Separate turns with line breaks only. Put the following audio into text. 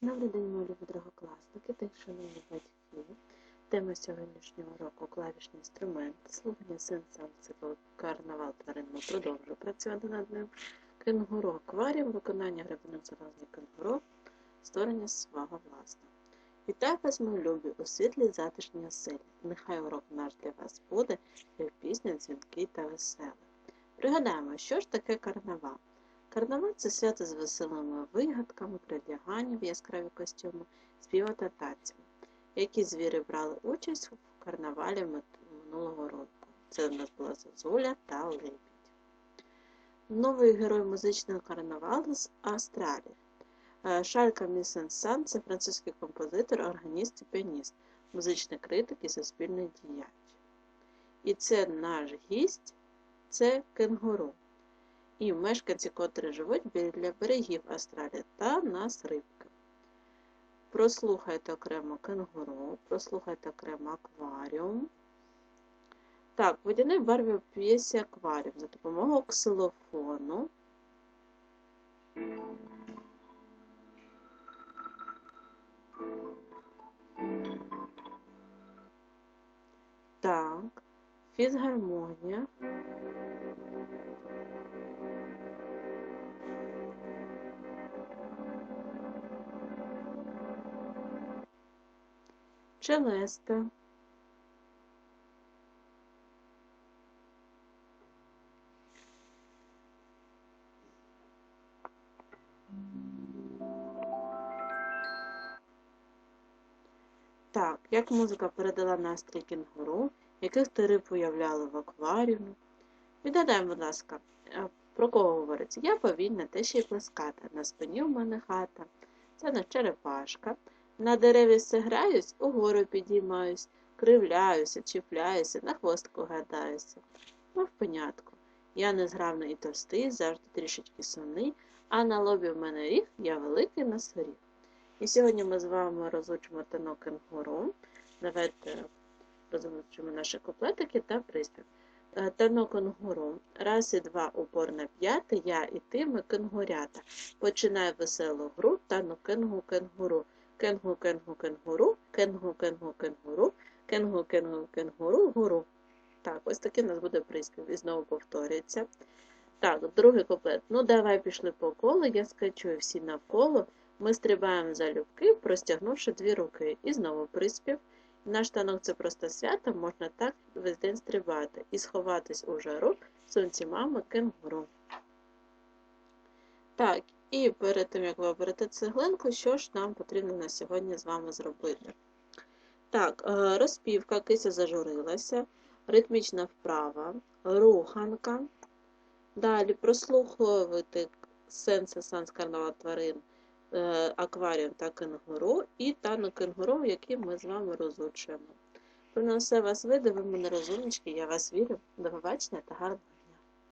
Добрий день, мої любі другокласники та шановні батьки. Тема сьогоднішнього уроку клавішні інструменти, слухання сенсам цикл карнавал тварин. Ми продовжуємо працювати над ним. Кенгуру акваріум, виконання грибних заразних кенгуру, створення свого власного. Вітаю вас, мої любі, у світлі затишній оселі. Нехай урок наш для вас буде, як пісня, дзвінкий та веселий. Пригадаємо, що ж таке карнавал. Карнавал це свято з веселими вигадками, придяганням яскраві костюми, співом та танцями. Які звірі брали участь в карнавалі минулого року? Це у нас була Зозуля та Лебідь. Новий герой музичного карнавалу з Австралії. Е, Шарль Камі Сен-Сан – це французький композитор, органіст і піаніст, музичний критик і суспільний діяч. І це наш гість це кенгуру і мешканці, котрі живуть біля берегів Австралії та нас рибки. Прослухайте окремо кенгуру, прослухайте окремо акваріум. Так, водяний барві п'єсі акваріум за допомогою ксилофону. Так, фізгармонія. Челеста. Так, як музика передала настрій кінгуру, яких ти риб уявляли в акваріумі? Відгадаємо, будь ласка, е, про кого говориться? Я повільна, те ще й плеската. На спині у мене хата. Це на черепашка. На дереві все граюсь, угору підіймаюсь, кривляюся, чіпляюся, на хвостку гадаюся. Мов понятку. Я незгравний і товстий, завжди трішечки сумний, а на лобі в мене ріг, я великий на соріг. І сьогодні ми з вами розучимо танок кенгуру. Давайте розучимо наші куплетики та приспів. Е, Танок кенгуру. Раз і два упор на п'яти, я і ти, ми кенгурята. Починай веселу гру, тану кенгу кенгуру. Кенгу, кенгу, кенгуру, кенгу, кенгу, кенгуру, кенгу, кенгу, кенгуру, гуру. Так, ось такий у нас буде приспів. І знову повторюється. Так, другий куплет. Ну, давай пішли по колу, я скачу всі навколо. Ми стрибаємо за любки, простягнувши дві руки. І знову приспів. Наш танок це просто свято, можна так весь день стрибати і сховатись у жару сонці мами кенгуру. Так, і перед тим, як вибрати цеглинку, що ж нам потрібно на сьогодні з вами зробити? Так, е, розпівка, кися зажурилася, ритмічна вправа, руханка. Далі прослуховувати сенси санскарнава тварин, е, акваріум та кенгуру і тану кенгуру, який ми з вами розучуємо. Про все вас види, ви мене розумнички, я вас вірю. До побачення та гарного.